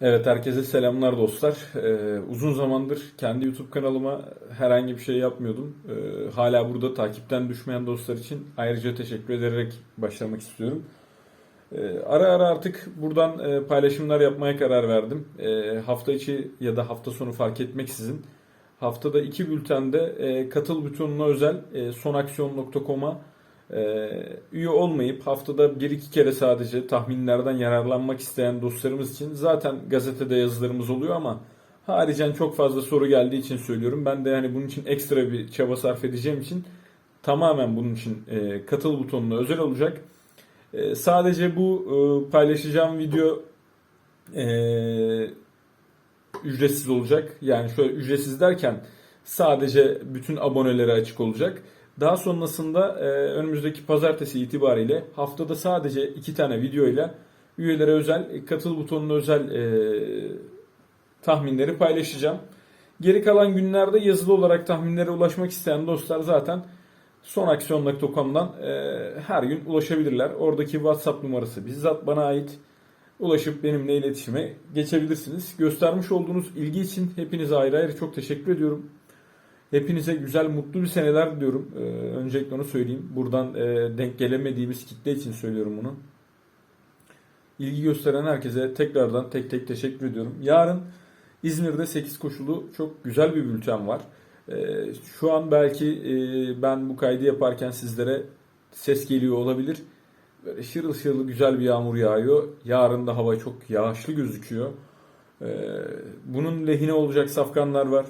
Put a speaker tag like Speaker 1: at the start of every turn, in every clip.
Speaker 1: Evet herkese selamlar dostlar. Ee, uzun zamandır kendi YouTube kanalıma herhangi bir şey yapmıyordum. Ee, hala burada takipten düşmeyen dostlar için ayrıca teşekkür ederek başlamak istiyorum. Ee, ara ara artık buradan e, paylaşımlar yapmaya karar verdim. Ee, hafta içi ya da hafta sonu fark etmeksizin haftada iki bültende e, katıl butonuna özel e, sonaksiyon.com'a e, üye olmayıp haftada bir iki kere sadece tahminlerden yararlanmak isteyen dostlarımız için zaten gazetede yazılarımız oluyor ama haricen çok fazla soru geldiği için söylüyorum. Ben de hani bunun için ekstra bir çaba sarf edeceğim için tamamen bunun için e, katıl butonuna özel olacak. E, sadece bu e, paylaşacağım video ücretsiz olacak. Yani şöyle ücretsiz derken sadece bütün abonelere açık olacak. Daha sonrasında e, önümüzdeki pazartesi itibariyle haftada sadece iki tane video ile üyelere özel e, katıl butonuna özel e, tahminleri paylaşacağım. Geri kalan günlerde yazılı olarak tahminlere ulaşmak isteyen dostlar zaten sonaksiyon.com'dan e, her gün ulaşabilirler. Oradaki WhatsApp numarası bizzat bana ait. Ulaşıp benimle iletişime geçebilirsiniz. Göstermiş olduğunuz ilgi için hepinize ayrı ayrı çok teşekkür ediyorum. Hepinize güzel, mutlu bir seneler diliyorum. Ee, öncelikle onu söyleyeyim. Buradan e, denk gelemediğimiz kitle için söylüyorum bunu. İlgi gösteren herkese tekrardan tek tek teşekkür ediyorum. Yarın İzmir'de 8 koşulu çok güzel bir bülten var. Ee, şu an belki e, ben bu kaydı yaparken sizlere ses geliyor olabilir. Böyle şırıl şırıl güzel bir yağmur yağıyor. Yarın da hava çok yağışlı gözüküyor. Ee, bunun lehine olacak safkanlar var.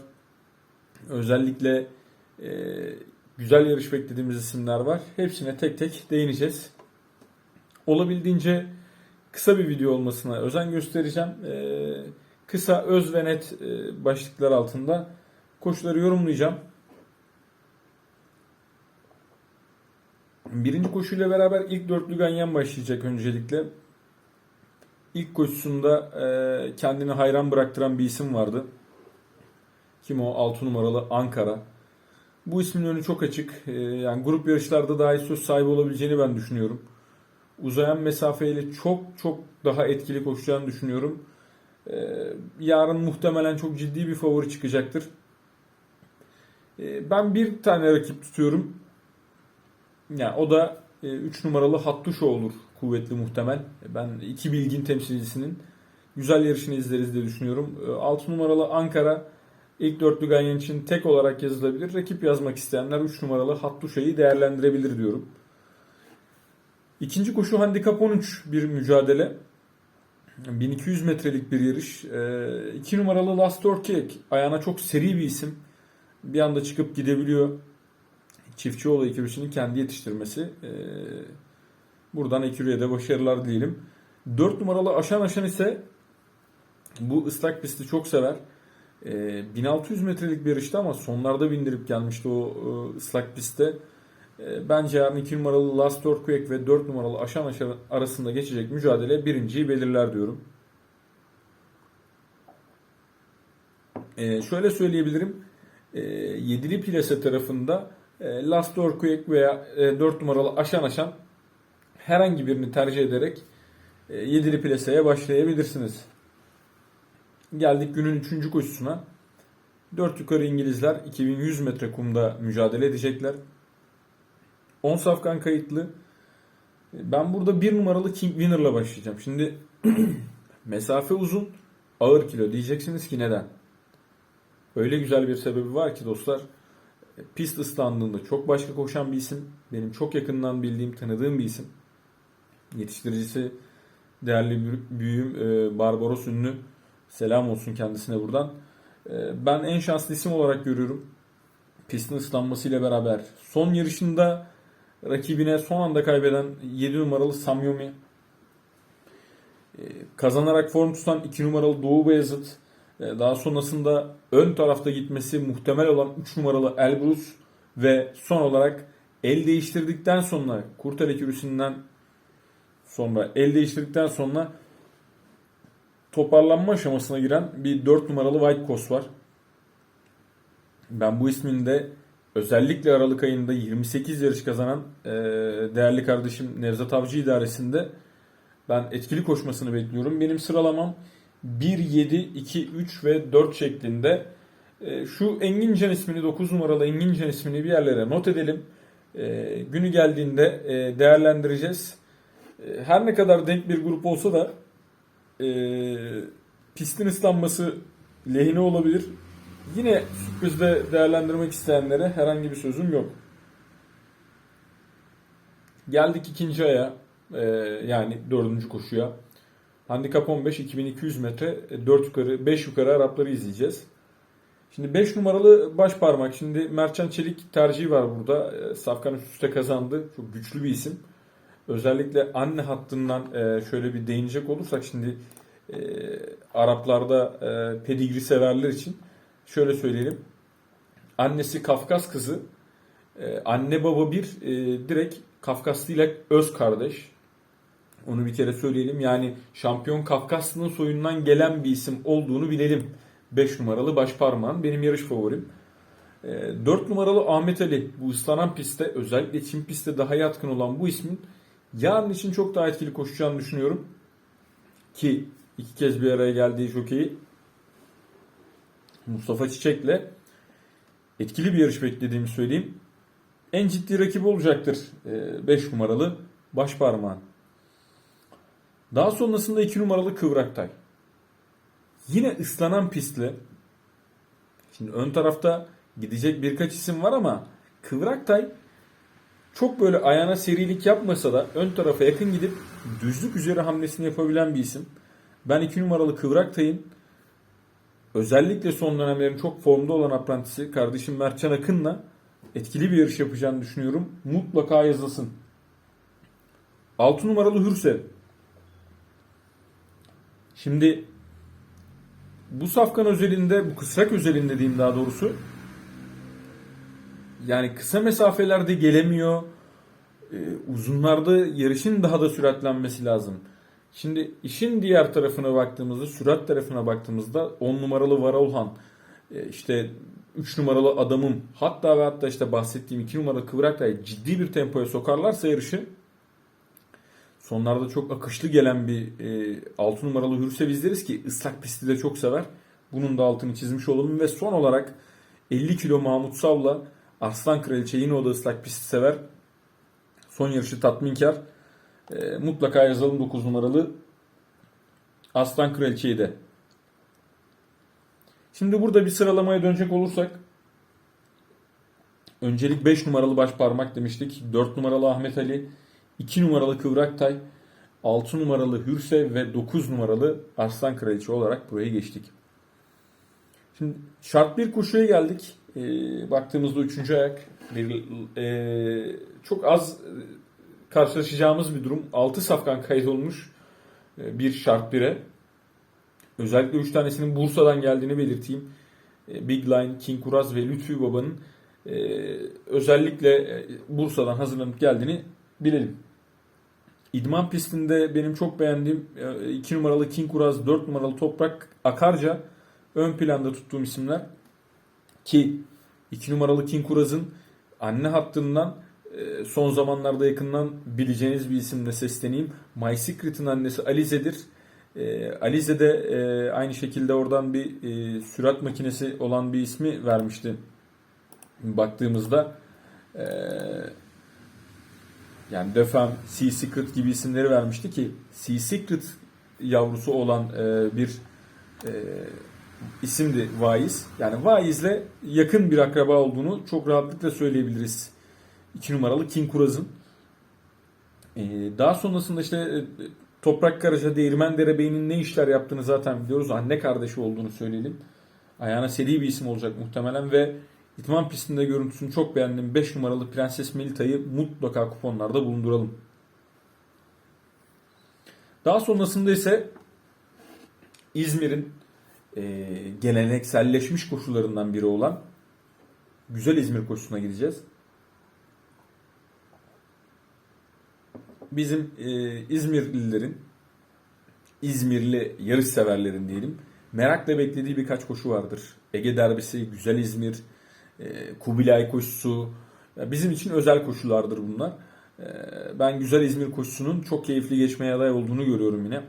Speaker 1: Özellikle e, güzel yarış beklediğimiz isimler var. Hepsine tek tek değineceğiz. Olabildiğince kısa bir video olmasına özen göstereceğim. E, kısa, öz ve net e, başlıklar altında koşuları yorumlayacağım. Birinci koşuyla beraber ilk dörtlü ganyan başlayacak öncelikle. İlk koşusunda e, kendini hayran bıraktıran bir isim vardı. Kim o? 6 numaralı Ankara. Bu ismin önü çok açık. Ee, yani grup yarışlarda dahi söz sahibi olabileceğini ben düşünüyorum. Uzayan mesafeyle çok çok daha etkili koşacağını düşünüyorum. Ee, yarın muhtemelen çok ciddi bir favori çıkacaktır. Ee, ben bir tane rakip tutuyorum. Yani o da 3 numaralı Hattuşo olur kuvvetli muhtemel. Ben iki bilgin temsilcisinin güzel yarışını izleriz diye düşünüyorum. 6 numaralı Ankara İlk dörtlü ganyan için tek olarak yazılabilir. Rakip yazmak isteyenler 3 numaralı Hattuşa'yı değerlendirebilir diyorum. İkinci koşu handikap 13 bir mücadele. 1200 metrelik bir yarış. 2 numaralı Last Orkek ayağına çok seri bir isim. Bir anda çıkıp gidebiliyor. Çiftçioğlu ekibisinin kendi yetiştirmesi. Ee, buradan Ekürü'ye de başarılar dileyelim. 4 numaralı Aşan Aşan ise bu ıslak pisti çok sever. 1600 ee, metrelik bir yarıştı ama sonlarda bindirip gelmişti o e, ıslak pistte. Ee, bence yarın 2 numaralı Last Earthquake ve 4 numaralı Aşan Aşan arasında geçecek mücadele birinciyi belirler diyorum. Ee, şöyle söyleyebilirim. Yedili plase tarafında e, Last Earthquake veya 4 e, numaralı Aşan Aşan herhangi birini tercih ederek yedili plaseye başlayabilirsiniz. Geldik günün 3. koşusuna. 4 yukarı İngilizler 2100 metre kumda mücadele edecekler. 10 safkan kayıtlı. Ben burada bir numaralı King Winner'la başlayacağım. Şimdi mesafe uzun, ağır kilo diyeceksiniz ki neden? Öyle güzel bir sebebi var ki dostlar. Pist ıslandığında çok başka koşan bir isim. Benim çok yakından bildiğim, tanıdığım bir isim. Yetiştiricisi değerli büyüğüm e, Barbaros ünlü Selam olsun kendisine buradan. Ee, ben en şanslı isim olarak görüyorum. Pistin ıslanmasıyla beraber. Son yarışında rakibine son anda kaybeden 7 numaralı Samyomi. Ee, kazanarak form tutan 2 numaralı Doğu Beyazıt. Ee, daha sonrasında ön tarafta gitmesi muhtemel olan 3 numaralı Elbrus. Ve son olarak el değiştirdikten sonra Kurtel ekürüsünden sonra el değiştirdikten sonra toparlanma aşamasına giren bir 4 numaralı White Coast var. Ben bu ismin de özellikle Aralık ayında 28 yarış kazanan e, değerli kardeşim Nevzat Avcı idaresinde ben etkili koşmasını bekliyorum. Benim sıralamam 1, 7, 2, 3 ve 4 şeklinde. E, Şu Engincan ismini 9 numaralı Engincan ismini bir yerlere not edelim. E, Günü geldiğinde e, değerlendireceğiz. Her ne kadar denk bir grup olsa da e, pistin ıslanması lehine olabilir. Yine sürprizde değerlendirmek isteyenlere herhangi bir sözüm yok. Geldik ikinci aya e, yani dördüncü koşuya. Handikap 15 2200 metre 4 yukarı 5 yukarı Arapları izleyeceğiz. Şimdi 5 numaralı baş parmak. Şimdi Mertcan Çelik tercihi var burada. E, Safkan üst üste kazandı. Çok güçlü bir isim. Özellikle anne hattından e, şöyle bir değinecek olursak şimdi e, Araplarda e, pedigri severler için şöyle söyleyelim. Annesi Kafkas kızı. E, anne baba bir e, direkt Kafkaslı ile öz kardeş. Onu bir kere söyleyelim. Yani şampiyon Kafkaslı'nın soyundan gelen bir isim olduğunu bilelim. 5 numaralı baş parmağın benim yarış favorim. 4 numaralı Ahmet Ali bu ıslanan pistte özellikle Çin pistte daha yatkın olan bu ismin yarın için çok daha etkili koşacağını düşünüyorum. Ki iki kez bir araya geldiği jokeyi Mustafa Çiçek'le etkili bir yarış beklediğimi söyleyeyim. En ciddi rakibi olacaktır 5 numaralı baş parmağın. Daha sonrasında 2 numaralı Kıvraktay. Yine ıslanan pistle. Şimdi ön tarafta gidecek birkaç isim var ama Kıvraktay çok böyle ayağına serilik yapmasa da ön tarafa yakın gidip düzlük üzeri hamlesini yapabilen bir isim. Ben 2 numaralı Kıvraktay'ın özellikle son dönemlerin çok formda olan aprantisi kardeşim Mertcan Akın'la etkili bir yarış yapacağını düşünüyorum. Mutlaka yazılsın. 6 numaralı Hürsev. Şimdi bu safkan özelinde, bu kısrak özelinde diyeyim daha doğrusu. Yani kısa mesafelerde gelemiyor. Ee, uzunlarda yarışın daha da süratlenmesi lazım. Şimdi işin diğer tarafına baktığımızda, sürat tarafına baktığımızda 10 numaralı Varolhan, e, işte 3 numaralı adamım, hatta ve hatta işte bahsettiğim 2 numaralı Kıvraktay ciddi bir tempoya sokarlarsa yarışı Sonlarda çok akışlı gelen bir e, 6 numaralı Hürsev izleriz ki ıslak pisti de çok sever. Bunun da altını çizmiş olalım ve son olarak 50 kilo Mahmut Sav'la Arslan Kraliçe yine o da ıslak pisti sever. Son yarışı tatminkar. E, mutlaka yazalım 9 numaralı Aslan Kraliçe'yi de. Şimdi burada bir sıralamaya dönecek olursak öncelik 5 numaralı baş parmak demiştik. 4 numaralı Ahmet Ali, 2 numaralı Kıvraktay, 6 numaralı Hürse ve 9 numaralı Arslan Kraliçe olarak buraya geçtik. Şimdi şart bir koşuya geldik. E, baktığımızda 3. ayak bir, e, çok az karşılaşacağımız bir durum. 6 safkan kaydolmuş e, bir şart 1'e. Özellikle 3 tanesinin Bursa'dan geldiğini belirteyim. E, Big Line, King Kuraz ve Lütfü Baba'nın e, özellikle e, Bursa'dan hazırlanıp geldiğini bilelim. İdman pistinde benim çok beğendiğim 2 numaralı King Kuraz, 4 numaralı Toprak Akarca ön planda tuttuğum isimler. Ki 2 numaralı King Kuraz'ın anne hattından son zamanlarda yakından bileceğiniz bir isimle sesleneyim. My Secret'ın annesi Alize'dir. Alize de aynı şekilde oradan bir sürat makinesi olan bir ismi vermişti. Baktığımızda yani Defam, Sea Secret gibi isimleri vermişti ki Sea Secret yavrusu olan e, bir e, isimdi Vaiz. Yani Vaiz'le yakın bir akraba olduğunu çok rahatlıkla söyleyebiliriz. 2 numaralı King Kuraz'ın. E, daha sonrasında işte e, Toprak Karaca Değirmen Derebey'in ne işler yaptığını zaten biliyoruz. Anne kardeşi olduğunu söyleyelim. Ayağına seri bir isim olacak muhtemelen ve İtman pistinde görüntüsünü çok beğendim. 5 numaralı Prenses Melita'yı mutlaka kuponlarda bulunduralım. Daha sonrasında ise İzmir'in e, gelenekselleşmiş koşularından biri olan Güzel İzmir koşusuna gideceğiz. Bizim e, İzmirlilerin, İzmirli yarış severlerin diyelim, merakla beklediği birkaç koşu vardır. Ege Derbisi, Güzel İzmir, e, Kubilay koşusu. Bizim için özel koşulardır bunlar. E, ben Güzel İzmir koşusunun çok keyifli geçmeye aday olduğunu görüyorum yine.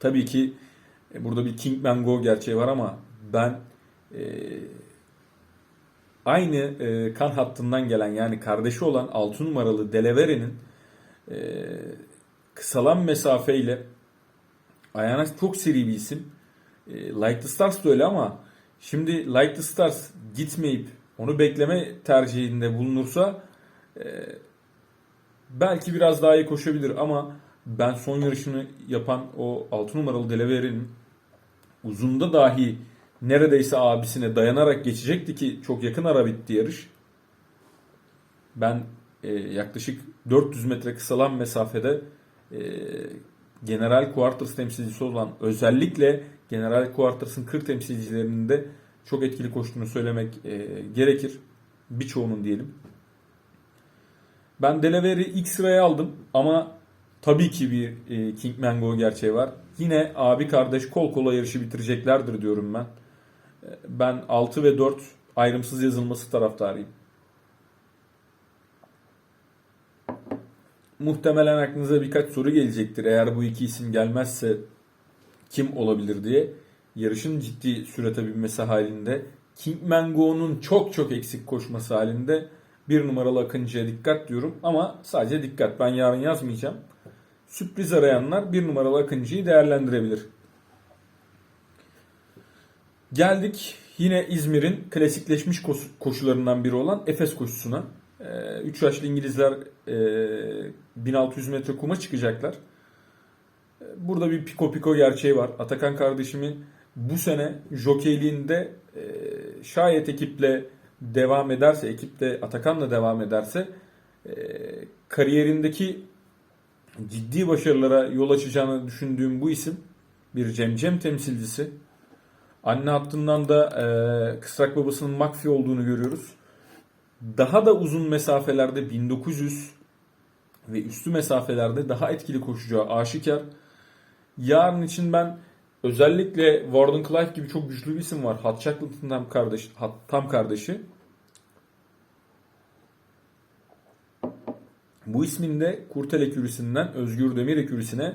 Speaker 1: Tabii ki E, burada bir Kingman Go gerçeği var ama ben e, aynı e, kan hattından gelen yani kardeşi olan 6 numaralı Delavere'nin e, kısalan mesafeyle ayağına çok seri bir isim. E, Like the Stars da öyle ama şimdi Like the Stars gitmeyip onu bekleme tercihinde bulunursa e, belki biraz daha iyi koşabilir ama ben son yarışını yapan o 6 numaralı Delavere'nin uzunda dahi neredeyse abisine dayanarak geçecekti ki çok yakın ara bitti yarış. Ben e, yaklaşık 400 metre kısalan mesafede e, General Quarters temsilcisi olan özellikle General Quarters'ın 40 temsilcilerinin de çok etkili koştuğunu söylemek e, gerekir. Birçoğunun diyelim. Ben Delaware'i ilk sıraya aldım ama tabii ki bir e, Kingman Go gerçeği var. Yine abi kardeş kol kola yarışı bitireceklerdir diyorum ben. E, Ben 6 ve 4 ayrımsız yazılması taraftarıyım. Muhtemelen aklınıza birkaç soru gelecektir. Eğer bu iki isim gelmezse kim olabilir diye. Yarışın ciddi sürete binmesi halinde Kingman Go'nun çok çok eksik koşması halinde bir numaralı Akıncı'ya dikkat diyorum. Ama sadece dikkat. Ben yarın yazmayacağım. Sürpriz arayanlar bir numaralı Akıncı'yı değerlendirebilir. Geldik yine İzmir'in klasikleşmiş koş- koşularından biri olan Efes koşusuna. 3 yaşlı İngilizler e, 1600 metre kuma çıkacaklar. E, Burada bir piko piko gerçeği var. Atakan kardeşimin bu sene jokeyliğinde e, şayet ekiple devam ederse, ekipte Atakan'la devam ederse e, kariyerindeki ciddi başarılara yol açacağını düşündüğüm bu isim bir Cemcem temsilcisi. Anne hattından da e, kısrak babasının Makfi olduğunu görüyoruz. Daha da uzun mesafelerde 1900 ve üstü mesafelerde daha etkili koşacağı aşikar. Yarın için ben özellikle Warden Clive gibi çok güçlü bir isim var. Hat Shackleton tam, kardeş, Hat- tam kardeşi. Bu ismin de Kurtel ekürisinden Özgür Demir ekürisine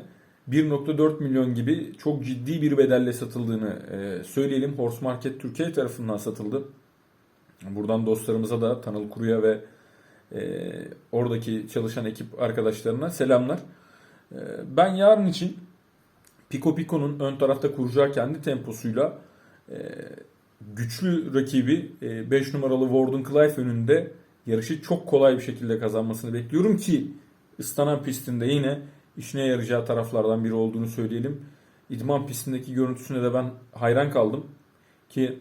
Speaker 1: 1.4 milyon gibi çok ciddi bir bedelle satıldığını e, söyleyelim. Horse Market Türkiye tarafından satıldı. Buradan dostlarımıza da Tanıl Kuru'ya ve e, oradaki çalışan ekip arkadaşlarına selamlar. E, ben yarın için Pico Pico'nun ön tarafta kuracağı kendi temposuyla e, güçlü rakibi 5 numaralı Warden Clive önünde yarışı çok kolay bir şekilde kazanmasını bekliyorum ki ıslanan pistinde yine işine yarayacağı taraflardan biri olduğunu söyleyelim. İdman pistindeki görüntüsüne de ben hayran kaldım ki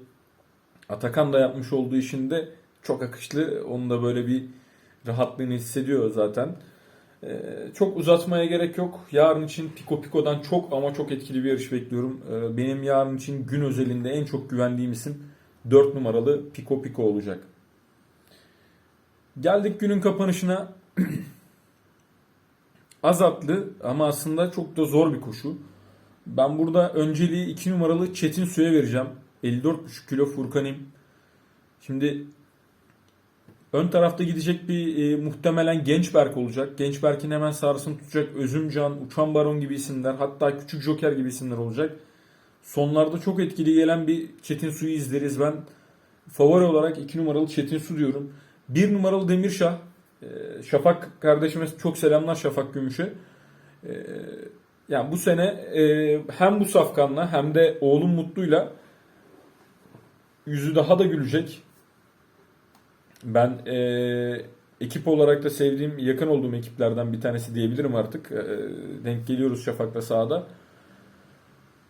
Speaker 1: Atakan da yapmış olduğu işinde çok akışlı. Onun da böyle bir rahatlığını hissediyor zaten. Ee, çok uzatmaya gerek yok. Yarın için Pico Pico'dan çok ama çok etkili bir yarış bekliyorum. Ee, benim yarın için gün özelinde en çok güvendiğim isim 4 numaralı Pico Pico olacak. Geldik günün kapanışına. Az atlı ama aslında çok da zor bir koşu. Ben burada önceliği 2 numaralı Çetin Su'ya vereceğim. 54,5 kilo Furkan'im. Şimdi ön tarafta gidecek bir e, muhtemelen Gençberk olacak. Gençberk'in hemen sağrısını tutacak Özümcan, Uçan Baron gibi isimler hatta Küçük Joker gibi isimler olacak. Sonlarda çok etkili gelen bir Çetin Su'yu izleriz. Ben favori olarak 2 numaralı Çetin Su diyorum. 1 numaralı Demirşah. e, Şafak kardeşime çok selamlar Şafak Gümüş'e. E, yani bu sene e, hem bu safkanla hem de oğlum Mutlu'yla yüzü daha da gülecek. Ben e, ekip olarak da sevdiğim, yakın olduğum ekiplerden bir tanesi diyebilirim artık. E, denk geliyoruz Şafak'la sahada.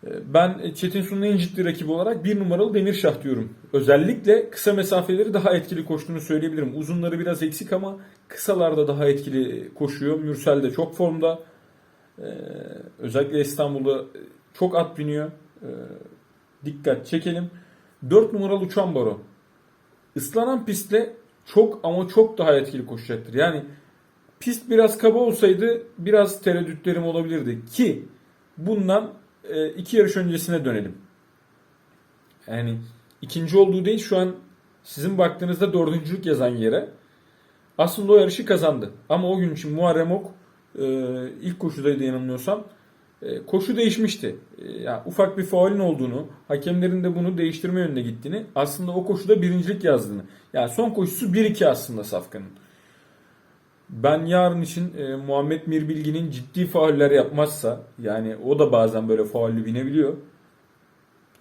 Speaker 1: E, ben Çetin Su'nun en ciddi rakibi olarak bir numaralı Demirşah diyorum. Özellikle kısa mesafeleri daha etkili koştuğunu söyleyebilirim. Uzunları biraz eksik ama kısalarda daha etkili koşuyor. Mürsel de çok formda. E, özellikle İstanbul'da çok at biniyor. E, dikkat çekelim. 4 numaralı Uçan Baro. Islanan pistle çok ama çok daha etkili koşacaktır. Yani pist biraz kaba olsaydı biraz tereddütlerim olabilirdi. Ki bundan e, iki yarış öncesine dönelim. Yani ikinci olduğu değil şu an sizin baktığınızda dördüncülük yazan yere. Aslında o yarışı kazandı. Ama o gün için Muharrem Ok e, ilk koşudaydı yanılmıyorsam. E, koşu değişmişti. e, ya ufak bir faulün olduğunu, hakemlerin de bunu değiştirme yönüne gittiğini, aslında o koşuda birincilik yazdığını. Yani son koşusu 1-2 aslında Safkan'ın. Ben yarın için e, Muhammed Mirbilgi'nin ciddi fauller yapmazsa, yani o da bazen böyle faullü binebiliyor.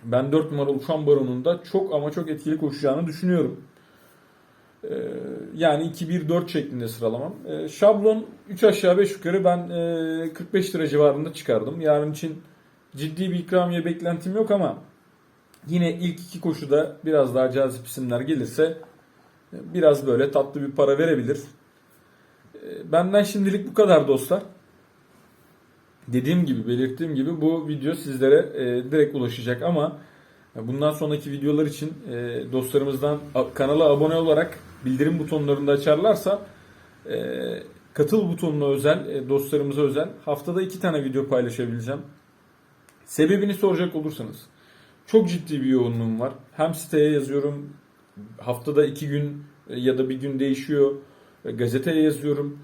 Speaker 1: Ben 4 numaralı Uçan Baron'un çok ama çok etkili koşacağını düşünüyorum. Ee, yani 2-1-4 şeklinde sıralamam. Ee, şablon 3 aşağı 5 yukarı ben e, 45 lira civarında çıkardım. Yarın için ciddi bir ikramiye beklentim yok ama yine ilk iki koşuda biraz daha cazip isimler gelirse e, biraz böyle tatlı bir para verebilir. Ee, Benden şimdilik bu kadar dostlar. Dediğim gibi, belirttiğim gibi bu video sizlere e, direkt ulaşacak ama bundan sonraki videolar için e, dostlarımızdan kanala abone olarak bildirim butonlarını da açarlarsa e, katıl butonuna özel, e, dostlarımıza özel haftada iki tane video paylaşabileceğim. Sebebini soracak olursanız çok ciddi bir yoğunluğum var. Hem siteye yazıyorum, haftada iki gün ya da bir gün değişiyor. Gazeteye yazıyorum.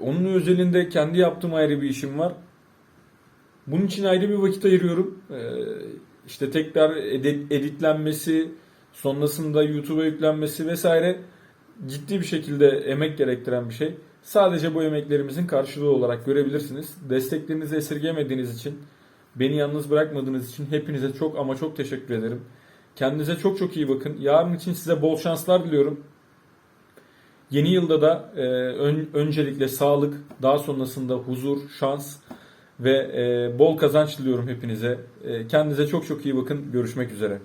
Speaker 1: Onun özelinde kendi yaptığım ayrı bir işim var. Bunun için ayrı bir vakit ayırıyorum. İşte tekrar edit- editlenmesi, sonrasında YouTube'a yüklenmesi vesaire ciddi bir şekilde emek gerektiren bir şey. Sadece bu emeklerimizin karşılığı olarak görebilirsiniz. Desteklerinizi esirgemediğiniz için, beni yalnız bırakmadığınız için hepinize çok ama çok teşekkür ederim. Kendinize çok çok iyi bakın. Yarın için size bol şanslar diliyorum. Yeni yılda da e, ön- öncelikle sağlık, daha sonrasında huzur, şans ve e, bol kazanç diliyorum hepinize. E, kendinize çok çok iyi bakın. Görüşmek üzere.